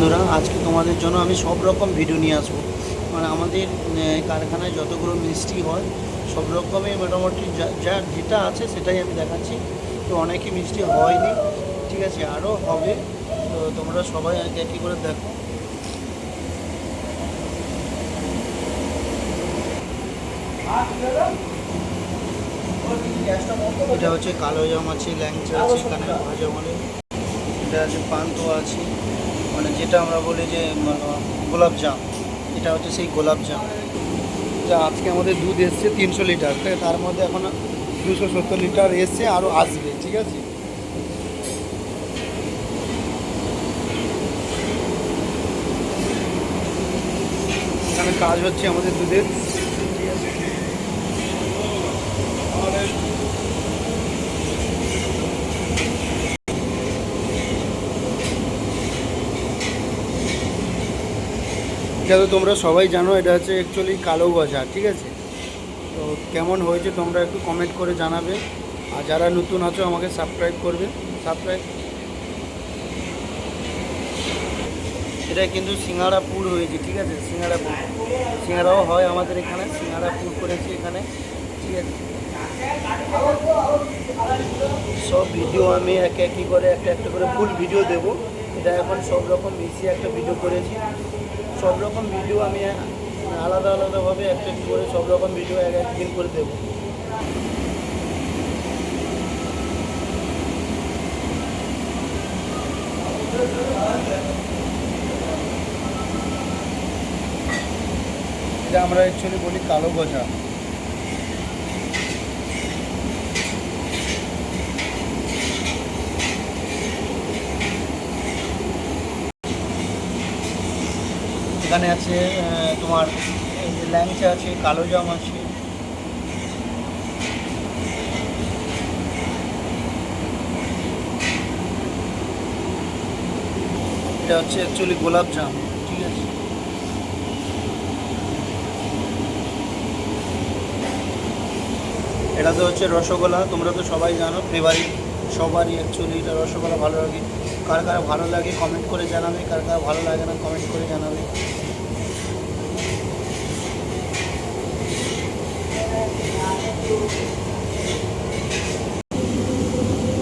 বন্ধুরা, আজকে তোমাদের জন্য আমি সব রকম ভিডিও নিয়ে আসব। মানে আমাদের কারখানায় যতগুলো মিষ্টি হয়, সব রকমই মোটামুটি যা যেটা আছে সেটাই আমি দেখাচ্ছি। তো অনেকই মিষ্টি হয়নি, ঠিক আছে আরও হবে। তো তোমরা সবাই একই করে দেখো। এটা হচ্ছে কালো জাম আছে, ল্যাংচা আছে, এখানে ভাজা এটা আছে, পান্তো আছে। মানে যেটা আমরা বলি যে মানে গোলাপ জাম। এটা হচ্ছে সেই গোলাপ জাম। এটা আজকে আমাদের দুধ এসছে তিনশো লিটার? তার মধ্যে এখন দুশো সত্তর লিটার এসছে আরও আসবে, ঠিক আছে? এখানে কাজ হচ্ছে আমাদের দুধের। এটা তো তোমরা সবাই জানো, এটা হচ্ছে অ্যাকচুয়ালি কালো গজা, ঠিক আছে? তো কেমন হয়েছে তোমরা একটু কমেন্ট করে জানাবে। আর যারা নতুন আছো, আমাকে সাবস্ক্রাইব করবে। সাবস্ক্রাইব এটা কিন্তু সিঙ্গাড়া পুর হয়েছে, ঠিক আছে? সিঙ্গাড়া পুর সিঙ্গাড়াও হয় আমাদের এখানে সিঙ্গাড়া পুর করেছি এখানে, ঠিক আছে? সব ভিডিও আমি একে একই করে, একটা একটা করে ফুল ভিডিও দেব। এটা এখন সব রকম মিশিয়ে একটা ভিডিও করেছি। সব রকম ভিডিও আমি আলাদা আলাদাভাবে একটা করে সব রকম ভিডিও এক একদিন করে দেবো। এটা আমরা অ্যাকচুয়ালি বলি কালো গজা। এখানে আছে তোমার ল্যাংচা আছে, কালো জাম আছে। এটা হচ্ছে অ্যাকচুয়ালি গোলাপ জাম, ঠিক আছে? এটা তো হচ্ছে রসগোল্লা, তোমরা তো সবাই জানো ফেভারিট সবারই অ্যাকচুয়ালি এটা রসগোল্লা ভালো লাগে। কার কার ভালো লাগে কমেন্ট করে জানাবে, কার কার ভালো লাগে না কমেন্ট করে জানাবে।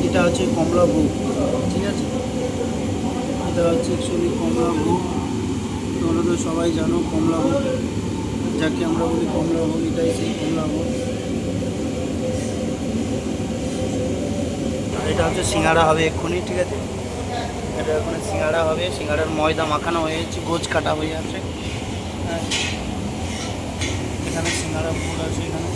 এটা হচ্ছে কমলা ভোগ, ঠিক আছে? এটা হচ্ছে অ্যাকচুয়ালি কমলা ভোগ। তোমরা তো সবাই জানো কমলা ভোগ। যাকে আমরা বলি কমলা ভোগ, এটাই সেই কমলা ভোগ আর এটা হচ্ছে সিঙ্গাড়া হবে এক্ষুনি, ঠিক আছে? এটা এখানে সিঙ্গাড়া হবে সিঙ্গাড়ার ময়দা মাখানো হয়ে যাচ্ছে গোজ কাটা হয়ে আছে। হ্যাঁ। এখানে সিঙ্গাড়া ফুল আছে, এখানে।